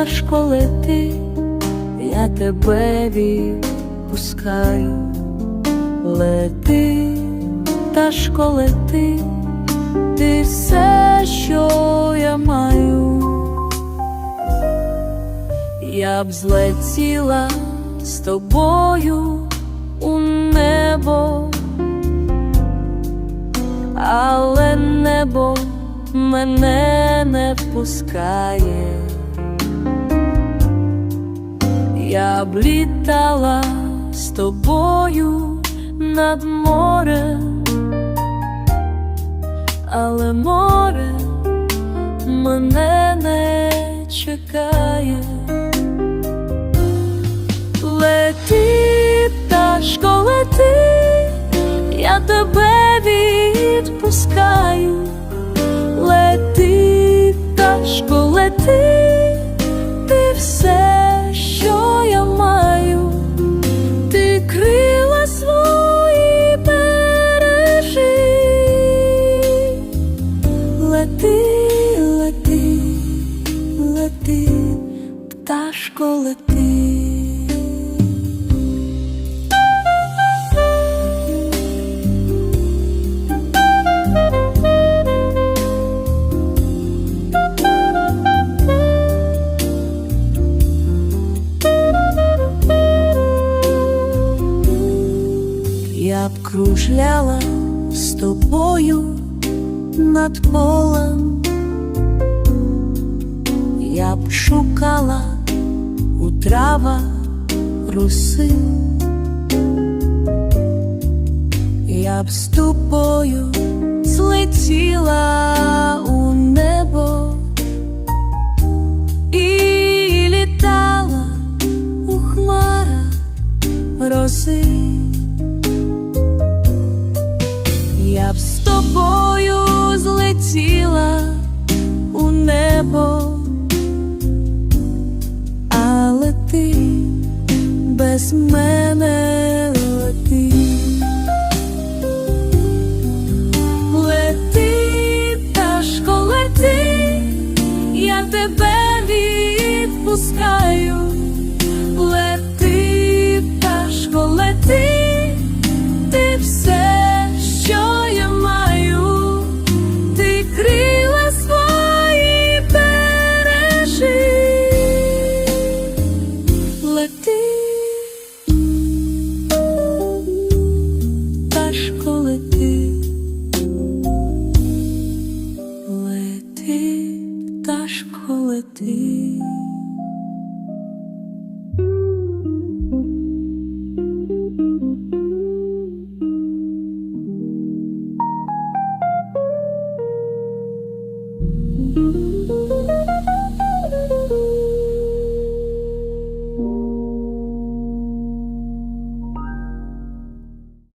пташко лети, я тебе відпускаю, лети, пташко лети, ти все, що я маю, я б злетіла з тобою у небо, але небо мене не пускає. Я б з тобою над морем, але море мене не чекає. Лети, пташко, лети, я тебе відпускаю. Лети, пташко, лети, пташко, лети. Я б кружляла з тобою над полем, я б шукала у трава руси, я б з тобою злетіла у небо і літала у хмарах роси. Лети, пташко,